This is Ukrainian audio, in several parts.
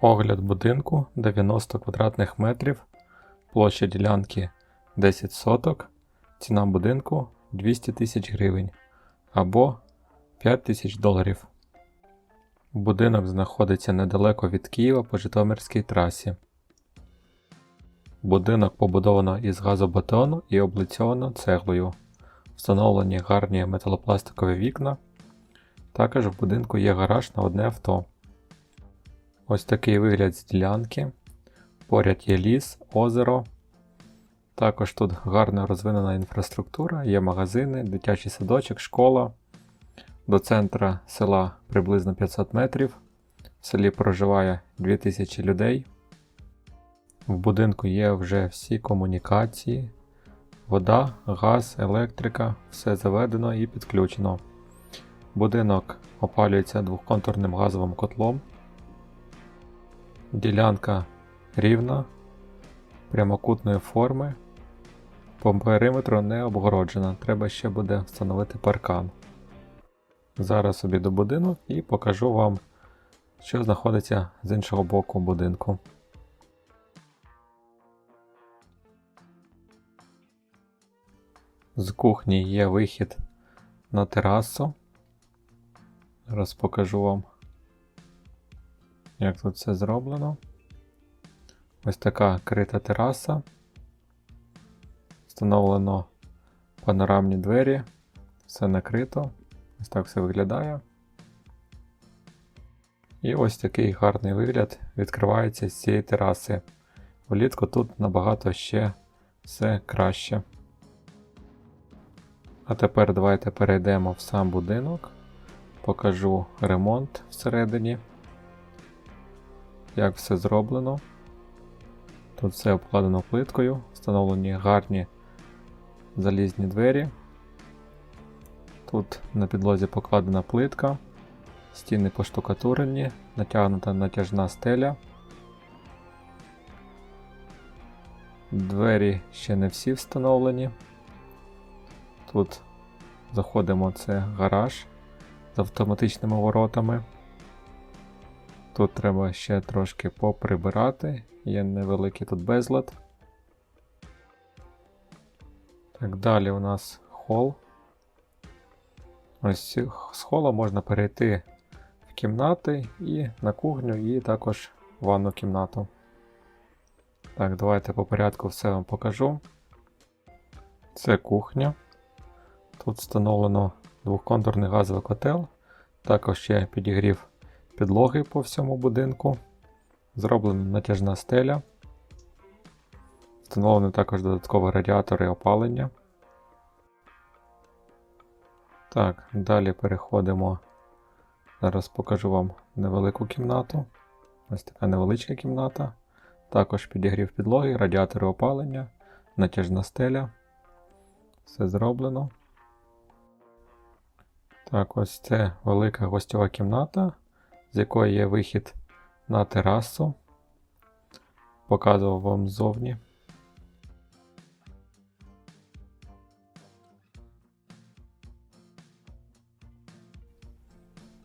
Огляд будинку 90 квадратних метрів, площа ділянки 10 соток, ціна будинку 200 тисяч гривень або 5 тисяч доларів. Будинок знаходиться недалеко від Києва по Житомирській трасі. Будинок побудовано із газобетону і облицьовано цеглою. Встановлені гарні металопластикові вікна. Також в будинку є гараж на одне авто. Ось такий вигляд з ділянки. Поряд є ліс, озеро. Також тут гарно розвинена інфраструктура, є магазини, дитячий садочок, школа. До центра села приблизно 500 метрів. В селі проживає 2000 людей. В будинку є вже всі комунікації, вода, газ, електрика, все заведено і підключено. Будинок опалюється двохконтурним газовим котлом. Ділянка рівна, прямокутної форми. По периметру не обгороджена, треба ще буде встановити паркан. Зараз обіду будинок і покажу вам, що знаходиться з іншого боку будинку. З кухні є вихід на терасу. Зараз покажу вам, як тут все зроблено. Ось така крита тераса. Встановлено панорамні двері, все накрито. Ось так все виглядає. І ось такий гарний вигляд відкривається з цієї тераси. Влітку тут набагато ще все краще. А тепер давайте перейдемо в сам будинок. Покажу ремонт всередині. Як все зроблено. Тут все обкладено плиткою, встановлені гарні залізні двері. Тут на підлозі покладена плитка, стіни поштукатурені, натягнута натяжна стеля. Двері ще не всі встановлені. Тут заходимо, це гараж з автоматичними воротами. Тут треба ще трошки поприбирати, є невеликий тут безлад. Так, далі у нас хол. Ось з хола можна перейти в кімнати і на кухню, і також в ванну кімнату. Так, давайте по порядку все вам покажу. Це кухня. Тут встановлено двохконтурний газовий котел, також є підігрів підлоги по всьому будинку. Зроблена натяжна стеля. Встановлені також додаткові радіатори опалення. Так, далі переходимо. Зараз покажу вам невелику кімнату. Ось така невеличка кімната. Також підігрів підлоги, радіатори опалення, натяжна стеля. Все зроблено. Так, ось це велика гостьова кімната, з якої є вихід на терасу. Показував вам ззовні.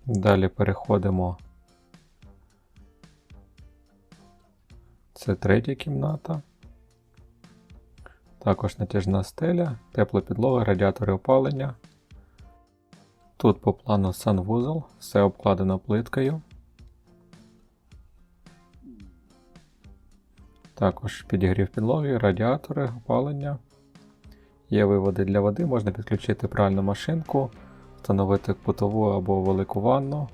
Далі переходимо. Це третя кімната. Також натяжна стеля, тепла підлога, радіатори опалення. Тут по плану санвузол, все обкладено плиткою. Також підігрів підлоги, радіатори, опалення. Є виводи для води, можна підключити пральну машинку, встановити кутову або велику ванну.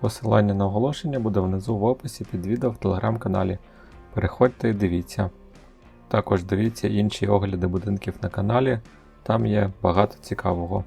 Посилання на оголошення буде внизу в описі під відео в телеграм-каналі. Переходьте і дивіться. Також дивіться інші огляди будинків на каналі, там є багато цікавого.